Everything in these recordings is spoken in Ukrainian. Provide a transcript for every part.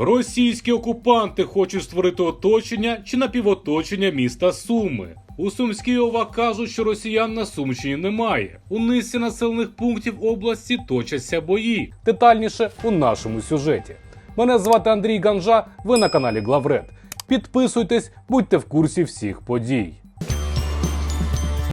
Російські окупанти хочуть створити оточення чи напівоточення міста Суми. У Сумській ОВА кажуть, що росіян на Сумщині немає. У низці населених пунктів області точаться бої. Детальніше у нашому сюжеті. Мене звати Андрій Ганжа. Ви на каналі Главред. Підписуйтесь, будьте в курсі всіх подій.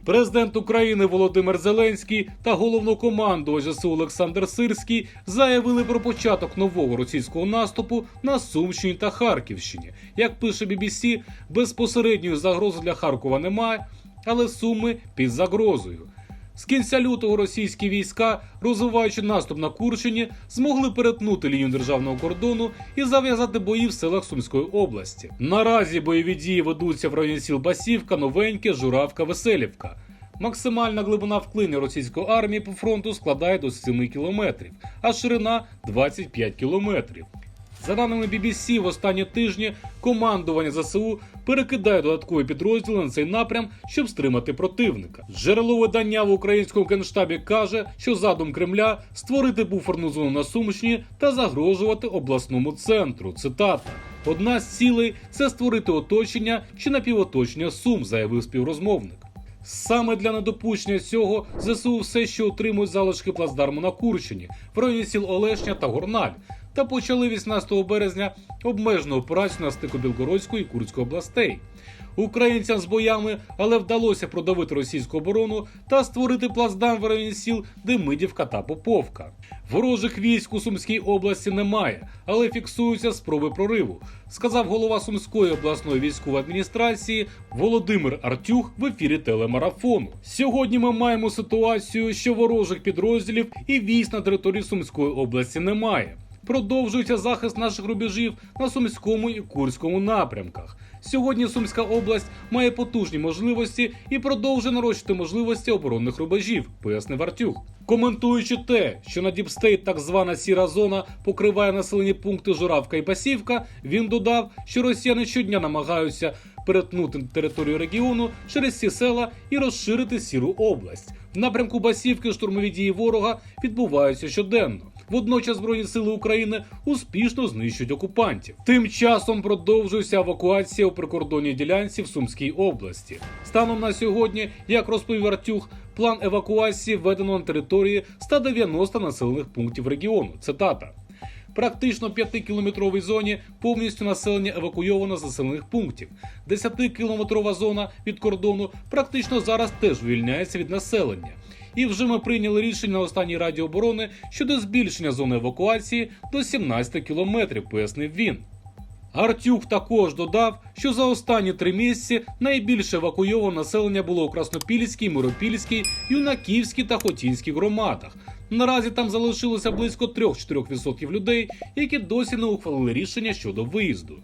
Президент України Володимир Зеленський та головнокомандувач ЗСУ Олександр Сирський заявили про початок нового російського наступу на Сумщині та Харківщині. Як пише BBC, безпосередньої загрози для Харкова немає, але Суми під загрозою. З кінця лютого російські війська, розвиваючи наступ на Курщині, змогли перетнути лінію державного кордону і зав'язати бої в селах Сумської області. Наразі бойові дії ведуться в районі сіл Басівка, Новеньке, Журавка, Веселівка. Максимальна глибина вклинення російської армії по фронту складає до 7 кілометрів, а ширина 25 кілометрів. За даними BBC, в останні тижні командування ЗСУ перекидає додаткові підрозділи на цей напрям, щоб стримати противника. Джерело видання в українському генштабі каже, що задум Кремля створити буферну зону на Сумщині та загрожувати обласному центру. Цитата. Одна з цілей це створити оточення чи напівоточення Сум, заявив співрозмовник. Саме для недопущення цього ЗСУ все ще отримують залишки плацдарму на Курщині, в районі сіл Олешня та Горналь, та почали 18 березня обмежену операцію на стику Білгородської і Курської областей. Українцям з боями, але вдалося продавити російську оборону та створити плацдарм в районі сіл Демидівка та Поповка. Ворожих військ у Сумській області немає, але фіксуються спроби прориву, сказав голова Сумської обласної військової адміністрації Володимир Артюх в ефірі телемарафону. Сьогодні ми маємо ситуацію, що ворожих підрозділів і військ на території Сумської області немає. Продовжується захист наших рубежів на Сумському і Курському напрямках. Сьогодні Сумська область має потужні можливості і продовжує нарощувати можливості оборонних рубежів, пояснив Артюх. Коментуючи те, що на Діпстейт так звана сіра зона покриває населені пункти Журавка і Басівка, він додав, що росіяни щодня намагаються перетнути територію регіону через ці села і розширити сіру область. В напрямку Басівки штурмові дії ворога відбуваються щоденно. Водночас Збройні сили України успішно знищують окупантів. Тим часом продовжується евакуація у прикордонній ділянці в Сумській області. Станом на сьогодні, як розповів Артюх, план евакуації введено на території 190 населених пунктів регіону. Цитата. Практично 5-кілометровій зоні повністю населення евакуйовано з населених пунктів. 10-кілометрова зона від кордону практично зараз теж вивільняється від населення. І вже ми прийняли рішення на останній раді оборони щодо збільшення зони евакуації до 17 кілометрів, пояснив він. Гартюк також додав, що за останні три місяці найбільше евакуйовано населення було у Краснопільській, Миропільській, Юнаківській та Хотінській громадах. Наразі там залишилося близько 3-4% людей, які досі не ухвалили рішення щодо виїзду.